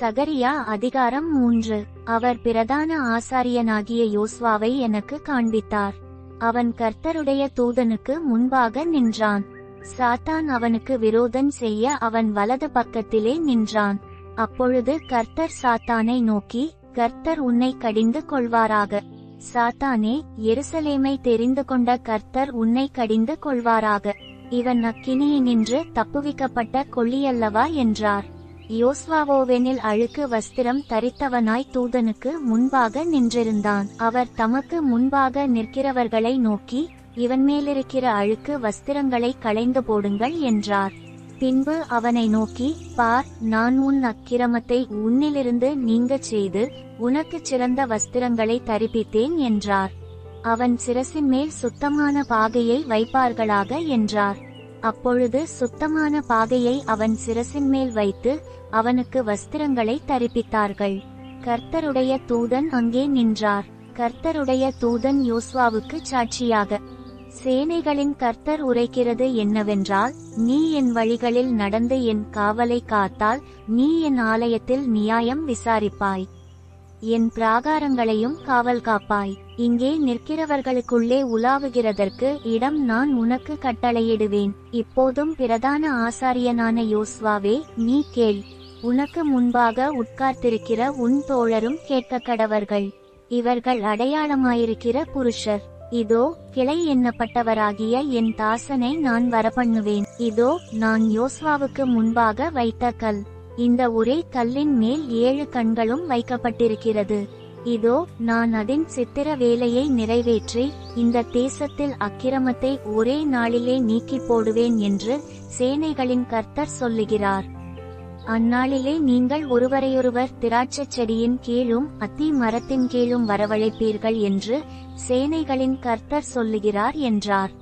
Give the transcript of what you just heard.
சகரியா அதிகாரம் மூன்று. அவர் பிரதான ஆசாரியனாகிய யோஸ்வாவை எனக்கு காண்பித்தார். அவன் கர்த்தருடைய தூதனுக்கு முன்பாக நின்றான். சாத்தான் அவனுக்கு விரோதம் செய்ய அவன் வலது பக்கத்திலே நின்றான். அப்பொழுது கர்த்தர் சாத்தானை நோக்கி கர்த்தர் உன்னை கடிந்து கொள்வாராக. சாத்தானே எருசலேமை தெரிந்து கொண்ட கர்த்தர் உன்னை கடிந்து கொள்வாராக. இவன் அக்கினியினின்று தப்புவிக்கப்பட்ட கொள்ளியல்லவா என்றார். யோஸ்வாவோவெனில் அழுக்கு வஸ்திரம் தரித்தவனாய் தூதனுக்கு முன்பாக நின்றிருந்தான். அவர் தமக்கு முன்பாக நிற்கிறவர்களை நோக்கி இவன் மேலிருக்கிற அழுக்கு வஸ்திரங்களை களைந்து போடுங்கள் என்றார். பின்பு அவனை நோக்கி பார் நான் உன் அக்கிரமத்தை உன்னிலிருந்து நீங்கச் செய்து உனக்குச் சிறந்த வஸ்திரங்களை தரிப்பித்தேன் என்றார். அவன் சிரசின் மேல் சுத்தமான பாகையை வைப்பார்களாக என்றார். அப்பொழுது சுத்தமான பாகையை அவன் சிரசின் மேல் வைத்து அவனுக்கு வஸ்திரங்களை தரிப்பித்தார்கள். கர்த்தருடைய தூதன் அங்கே நின்றார். கர்த்தருடைய தூதன் யோஸ்வாவுக்கு சாட்சியாக சேனைகளின் கர்த்தர் உரைக்கிறது என்னவென்றால் நீ என் வழிகளில் நடந்து என் காவலை காத்தால் நீ என் ஆலயத்தில் நியாயம் விசாரிப்பாய். என் பிராகாரங்களையும் காவல் காப்பாய். இங்கே நிற்கிறவர்களுக்குள்ளே உலாவுகிறதற்கு இடம் நான் உனக்கு கட்டளையிடுவேன். இப்போதும் பிரதான ஆசாரியனான யோஸ்வாவே நீ கேள். உனக்கு முன்பாக உட்கார்த்திருக்கிற உன் தோழரும் கேட்க கடவர்கள் இவர்கள் அடையாளமாயிருக்கிற புருஷர். இதோ கிளை எண்ணப்பட்டவராகிய என் தாசனை நான் வரப்பண்ணுவேன். இதோ நான் யோஸ்வாவுக்கு முன்பாக வைத்த கல். இந்த ஒரே கல்லின் மேல் ஏழு கண்களும் வைக்கப்பட்டிருக்கிறது. இதோ நான் அதன் சித்திர வேலையை நிறைவேற்றி இந்த தேசத்தில் அக்கிரமத்தை ஒரே நாளிலே நீக்கி போடுவேன் என்று சேனைகளின் கர்த்தர் சொல்லுகிறார். அந்நாளிலே நீங்கள் ஒருவரையொருவர் திராட்சைச் செடியின் கீழும் அத்தி மரத்தின் கீழும் வரவழைப்பீர்கள் என்று சேனைகளின் கர்த்தர் சொல்லுகிறார் என்றார்.